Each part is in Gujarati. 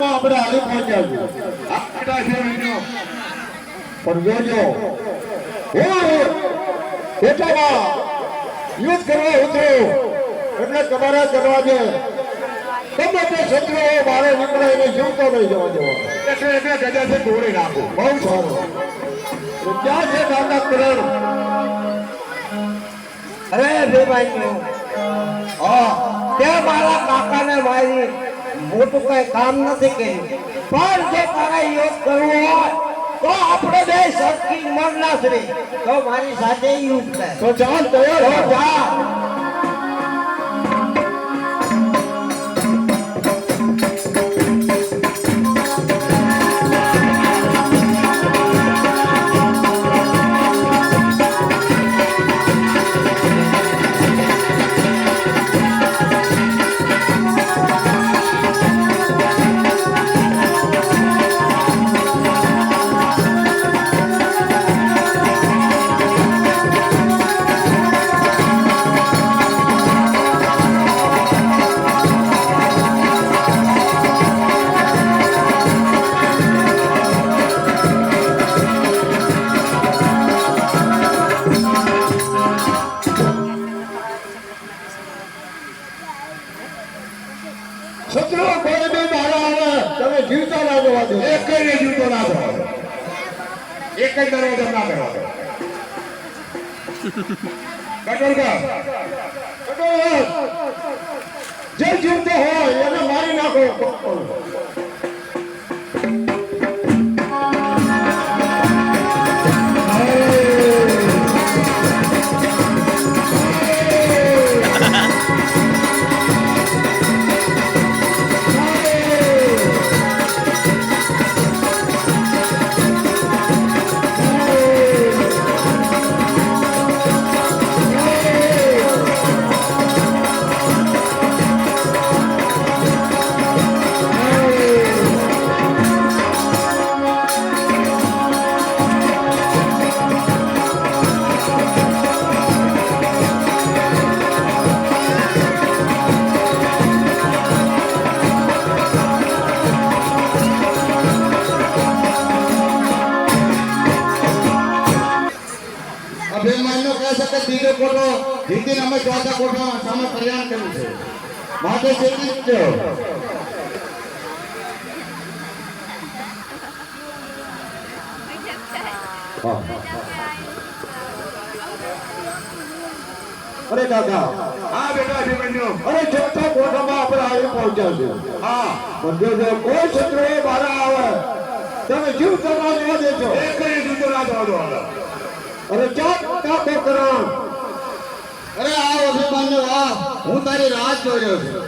આપણે હાલી પહોંચ્યા આપણા છે મિત્રો પણ જોજો બેટામાં યુદ્ધ કરવા ઉતરો. એટલે તમારા દરવાજે ગમે તે શત્રુઓ મારે નીકળે એને જીવતો નહીં જવા દેવો. એટલે એને ગજા છે તોડી નાખો. બહુ સારું. તો ક્યાં છે દાદા કરણ? અરે ભાઈ. હા. તે મારા કાકાને મારી મોટું કઈ કામ નથી કર્યું. પણ જે તારે યોગ કરવું હોય તો આપણે બે સરખી મરના શ્રી તો મારી સાથે યુગ થાય. તો ચાલ તૈયાર હો. જા તમે જીવતા ના જવા દો એક ને જીવતો ના થવા દો. એક જ દરવાજો ના કરવા દો! જે જીવતો હોય એને મારી નાખો. અભિમાનનો કહે છે કે ત્રીજો કોઠો જીતીને અમે ચોથા કોઠો સામે કલ્યાણ કર્યું છે. માટે ચેતી જ અરે દાદા હા બેટા અભિમન્યુ. અરે ચોથા કોઠામાં આપણે આવી પહોંચ્યા છે હા. પણ જો કોઈ શત્રુઓ બહાર આવે તમે જીવ કરવા જવા દેજો એક ને જૂતો ના જવા દો અરે ચાપ કાપો કરો અરે આ અભિમાનનો આ હું તારી રાહ જોઈ રહ્યો છું.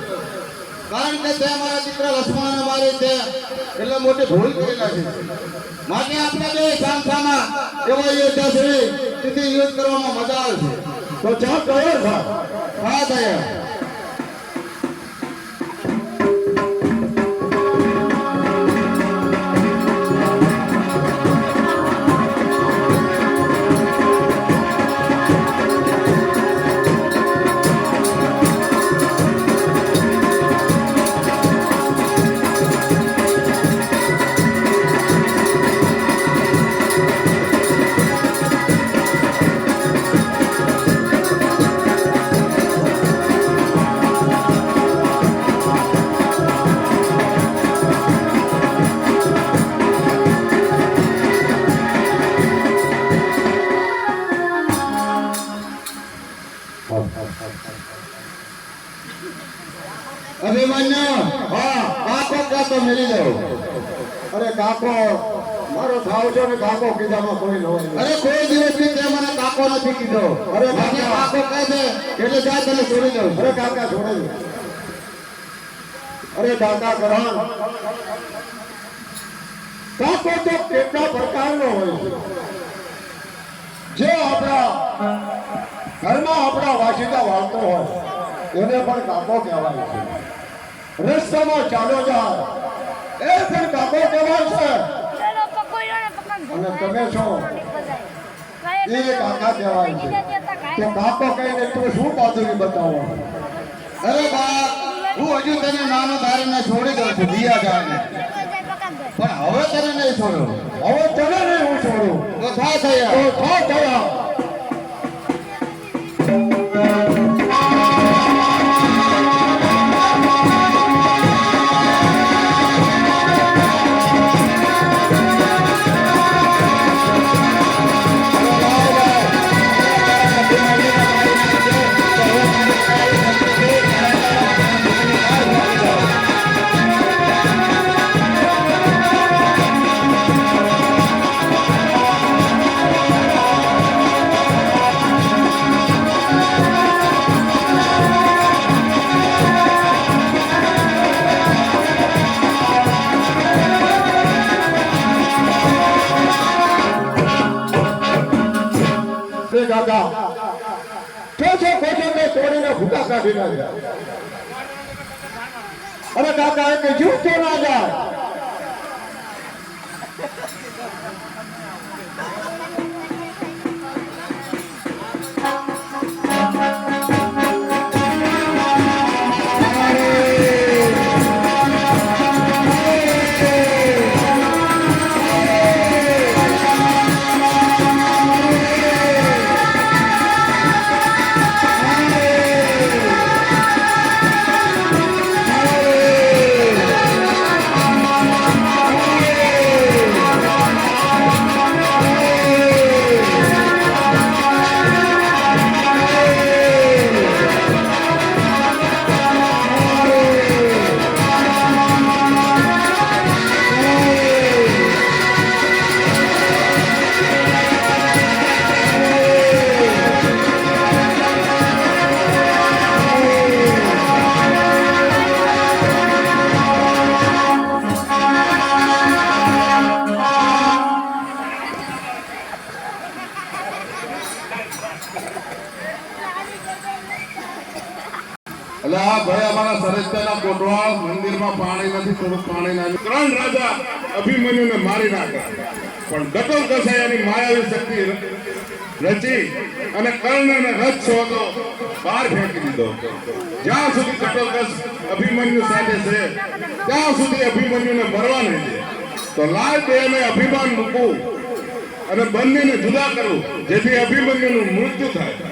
કારણ કે તે મારા દીકરા લક્ષ્મણને મારી તે એટલે મોટી ભૂલ કરી નાખી. માટે આપણે બે સામસામા એવા યોદ્ધા શ્રી યુદ્ધ કરવામાં મજા આવે છે. તો ચાપ કયો હા થયા કાકો મારો છે ને કાકો કીધામાં કોઈ નો હોય. અરે કોઈ દિવસની તે મને કાકો નથી કીધો. અરે મને કાકો. કહે છે એટલે જા તને છોડી દઉં. અરે કાકા છોડે દે. અરે દાદા કરણ. કાકો તો કેટલા પ્રકારનો હોય. છે જે આપણા ઘરમાં આપણા વાસીદા વાળતો હોય એને પણ કાકો કહેવાય છે. રસ્તામાં ચાલો જાય એ પણ કાકો કહેવાય છે ચલો પકડ્યો ને પકડ અને તમે છો. એ કાકા કહેવાય છે તો કાકો કહીને તું શું બહાદુરી બતાવો? અરે બા હું હજુ તને નાનો ધારીને છોડી દઉં છું દિયા ગાને પણ હવે તને નહીં છોડ્યો. હવે તને નહીં હું છોડું. તો થા થયા તો થા થયા એ કે છે કોચરને તોડીને ભૂકા કાઢી નાખ્યા? અરે કાકા, એ કહ્યું તો ના જાય. એટલે આ ભાઈ અમારા સરસ્વતીના કોટવાળ, મંદિરમાં પાણી નથી થોડું પાણી નાખ્યું ત્રણ રાજા અભિમન્યુને મારી નાખ્યા પણ ગટોલ કસાયાની માયાવી શક્તિ રચી અને કર્ણને રથ તો બહાર ફેંકી દીધો. જ્યાં સુધી કટોલકસ અભિમન્યુ સાથે છે, ત્યાં સુધી અભિમન્યુને મરવા નહીં દે. તો લાલ દેહને અભિમાન મૂકવું અને બંનેને જુદા કરવું, જેથી અભિમન્યુનું મૃત્યુ થાય.